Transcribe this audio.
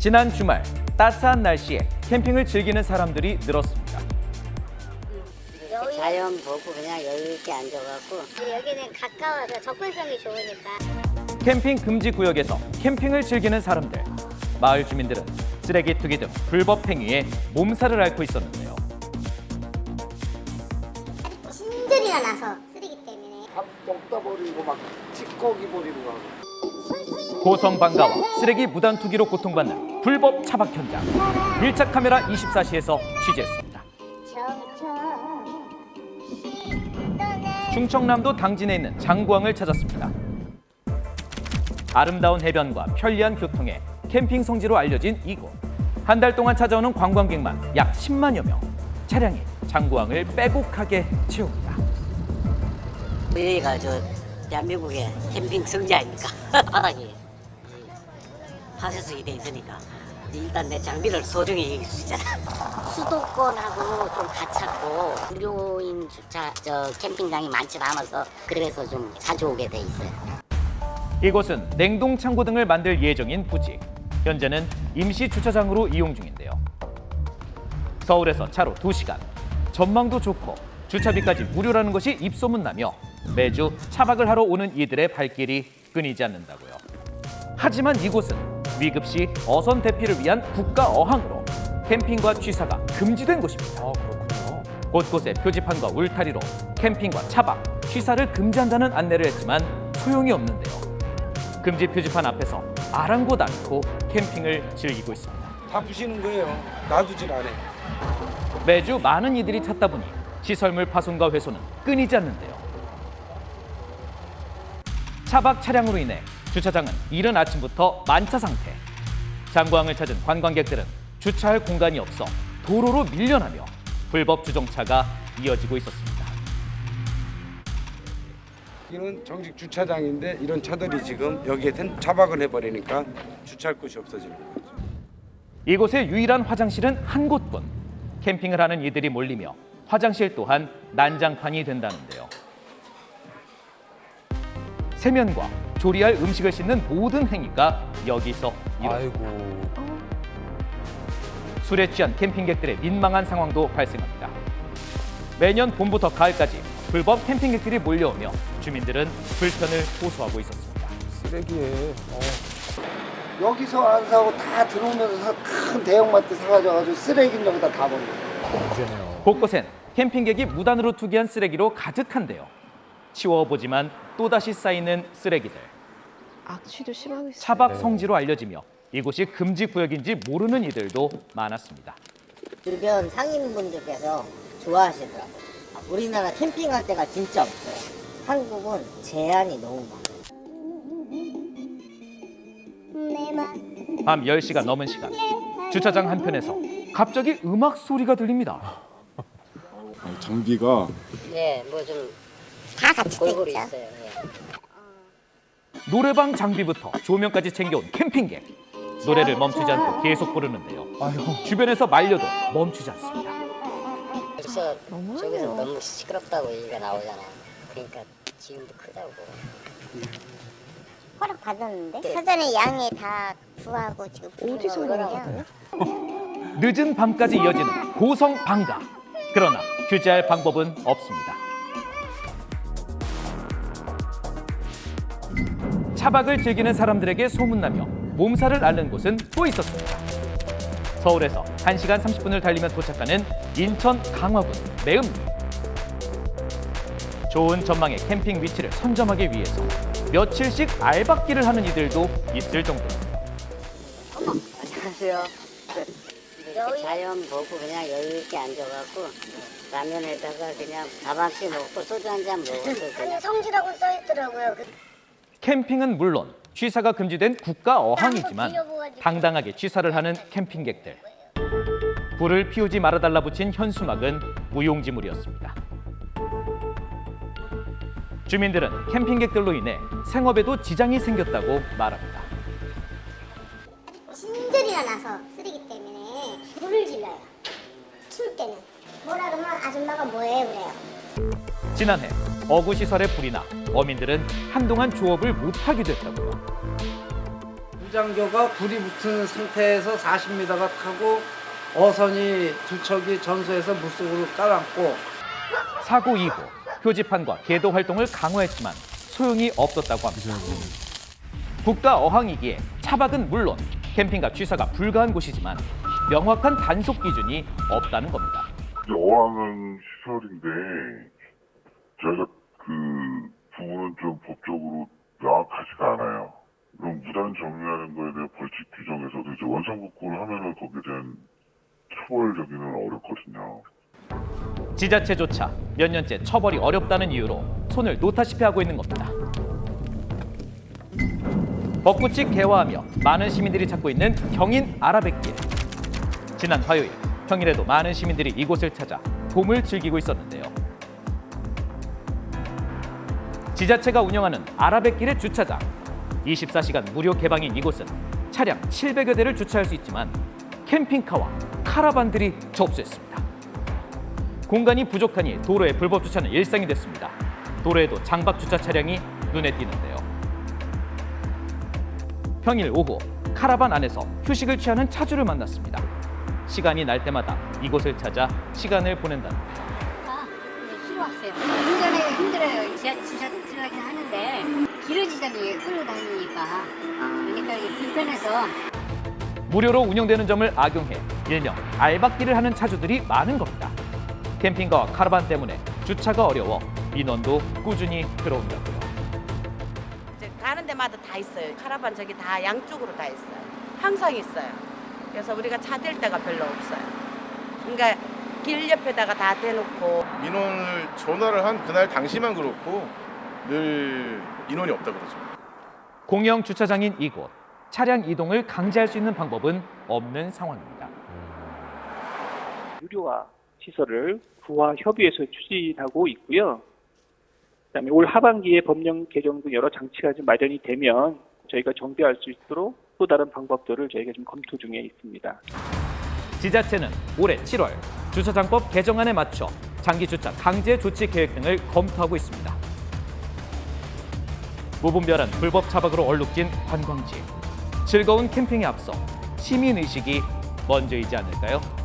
지난 주말 따스한 날씨에 캠핑을 즐기는 사람들이 늘었습니다. 자연 보고 그냥 여유 있게 앉아갖고 여기는 가까워서 접근성이 좋으니까 캠핑 금지 구역에서 캠핑을 즐기는 사람들. 마을 주민들은 쓰레기 투기 등 불법 행위에 몸살을 앓고 있었는데요. 신들이나 나서 쓰레기 때문에 밥 먹다 버리고 막 찌꺼기 버리고 막 고성 방가와 쓰레기 무단 투기로 고통받는 불법 차박 현장. 밀착 카메라 24시에서 취재했습니다. 충청남도 당진에 있는 장구항을 찾았습니다. 아름다운 해변과 편리한 교통에 캠핑 성지로 알려진 이곳. 한 달 동안 찾아오는 관광객만 약 10만여 명. 차량이 장구항을 빼곡하게 채웁니다. 여기가 저 대한민국의 캠핑 성지 아닙니까? 바닥이 파쇄석이 돼 있으니까 일단 내 장비를 소중히 여길 수 있잖아 수도권하고 좀 가깝고 무료인 주차 저 캠핑장이 많지 않아서 그래서 좀 자주 오게 돼 있어요 이곳은 냉동 창고 등을 만들 예정인 부지. 현재는 임시 주차장으로 이용 중인데요. 서울에서 차로 2시간. 전망도 좋고 주차비까지 무료라는 것이 입소문나며 매주 차박을 하러 오는 이들의 발길이 끊이지 않는다고요. 하지만 이곳은 위급 시 어선 대피를 위한 국가 어항으로 캠핑과 취사가 금지된 곳입니다. 곳곳에 표지판과 울타리로 캠핑과 차박, 취사를 금지한다는 안내를 했지만 소용이 없는데요. 금지 표지판 앞에서 아랑곳 않고 캠핑을 즐기고 있습니다. 다 부시는 거예요. 놔두질 않아. 매주 많은 이들이 찾다 보니 시설물 파손과 회수는 끊이지 않는데요. 차박 차량으로 인해 주차장은 이른 아침부터 만차 상태. 장구항을 찾은 관광객들은 주차할 공간이 없어 도로로 밀려나며 불법 주정차가 이어지고 있었습니다. 이는 정식 주차장인데 이런 차들이 지금 여기에 된 차박을 해버리니까 주차할 곳이 없어지는 거죠. 이곳의 유일한 화장실은 한 곳뿐. 캠핑을 하는 이들이 몰리며 화장실 또한 난장판이 된다는데요. 세면과 조리할 음식을 씻는 모든 행위가 여기서 이루어집니다. 술에 취한 캠핑객들의 민망한 상황도 발생합니다. 매년 봄부터 가을까지 불법 캠핑객들이 몰려오며 주민들은 불편을 호소하고 있었습니다. 쓰레기에 여기서 안 사고 다 들어오면서 사- 큰 대형마트 사가져가지고 쓰레기는 여기다 다 버려. 문제네요. 곳곳엔 캠핑객이 무단으로 투기한 쓰레기로 가득한데요. 치워보지만 또다시 쌓이는 쓰레기들. 악취도 심하겠어요. 차박 성지로 알려지며 이곳이 금지 구역인지 모르는 이들도 많았습니다. 주변 상인분들께서 좋아하시더라고요 우리나라 캠핑할 때가 진짜 없어요 한국은 제한이 너무 많아요 밤 10시가 넘은 시간 주차장 한편에서 갑자기 음악 소리가 들립니다. 아니, 장비가 네, 뭐 좀 다 같이 골고루 있죠. 있어요 예. 노래방 장비부터 조명까지 챙겨온 캠핑객. 노래를 멈추지 않고 계속 부르는데요. 주변에서 말려도 멈추지 않습니다. 그래서. 저기서 너무 시끄럽다고 얘기가 나오잖아 그러니까 지금도 크다고 허락 받았는데 사전에 양이 다 구하고 지금 어디서. 거예요? 늦은 밤까지 이어지는 고성 방가. 그러나 규제할 방법은 없습니다. 차박을 즐기는 사람들에게 소문나며 몸살을 앓는 곳은 또 있었습니다. 서울에서 1시간 30분을 달리면 도착하는 인천 강화군 매음리. 좋은 전망의 캠핑 위치를 선점하기 위해서 며칠씩 알박기를 하는 이들도 있을 정도입니다. 안녕하세요 자연 보고 그냥 여유 있게 앉아갖고 라면에다가 그냥 밥 한 끼 먹고 소주 한잔 아니 성지라고 써 있더라고요. 그 캠핑은 물론 취사가 금지된 국가 어항이지만 당당하게 취사를 하는 캠핑객들. 불을 피우지 말아 달라 붙인 현수막은 무용지물이었습니다. 주민들은 캠핑객들로 인해 생업에도 지장이 생겼다고 말합니다. 신들이나 나서 쓰레기 때문에 불을 질러요. 추울 때는 뭐라 그러면 아줌마가 뭐해 그래요. 지난해 어구 시설에 불이 나 어민들은 한동안 조업을 못하게 됐다고요. 무장교가 불이 붙은 상태에서 40m가 타고 어선이 두 척이 전소해서 물속으로 깔았고 사고 이후 표지판과 계도 활동을 강화했지만 소용이 없었다고 합니다. 국가 어항이기에 차박은 물론 캠핑과 취사가 불가한 곳이지만 명확한 단속 기준이 없다는 겁니다. 어항은 시설인데 저희가 그 부분은 좀 법적으로 명확하지가 않아요. 그럼 무단 정리하는 거에 대한 벌칙 규정에서도 이제 원상복구를 하면은 거기에 대한 처벌적이는 어렵거든요. 지자체조차 몇 년째 처벌이 어렵다는 이유로 손을 놓다시피 하고 있는 겁니다. 벚꽃이 개화하며 많은 시민들이 찾고 있는 경인 아라뱃길. 지난 화요일 평일에도 많은 시민들이 이곳을 찾아 봄을 즐기고 있었는데 지자체가 운영하는 아라뱃길의 주차장. 24시간 무료 개방인 이곳은 차량 700여 대를 주차할 수 있지만 캠핑카와 카라반들이 접수했습니다. 공간이 부족하니 도로에 불법 주차는 일상이 됐습니다. 도로에도 장박 주차 차량이 눈에 띄는데요. 평일 오후 카라반 안에서 휴식을 취하는 차주를 만났습니다. 시간이 날 때마다 이곳을 찾아 시간을 보낸답니다. 싫어하세요. 운전하기가 힘들어요. 지하 주차도 들어가긴 하는데 길어지잖아요. 끌고 다니니까. 그러니까 이게 불편해서 무료로 운영되는 점을 악용해 일명 알박기를 하는 차주들이 많은 겁니다. 캠핑카와 카라반 때문에 주차가 어려워 민원도 꾸준히 들어온다고요. 이제 가는 데마다 다 있어요. 카라반 저기 다 양쪽으로 다 있어요. 항상 있어요. 그래서 우리가 차 댈 데가 별로 없어요. 그러니까 길 옆에다가 다 대놓고 민원을 전화를 한 그날 당시만 그렇고 늘 인원이 없다 그러죠. 공영 주차장인 이곳 차량 이동을 강제할 수 있는 방법은 없는 상황입니다. 유료화 시설을 구와 협의해서 추진하고 있고요. 그다음에 올 하반기에 법령 개정 등 여러 장치가 좀 마련이 되면 저희가 정비할 수 있도록 또 다른 방법들을 저희가 좀 검토 중에 있습니다. 지자체는 올해 7월 주차장법 개정안에 맞춰 장기 주차 강제 조치 계획 등을 검토하고 있습니다. 무분별한 불법 차박으로 얼룩진 관광지. 즐거운 캠핑에 앞서 시민 의식이 먼저이지 않을까요?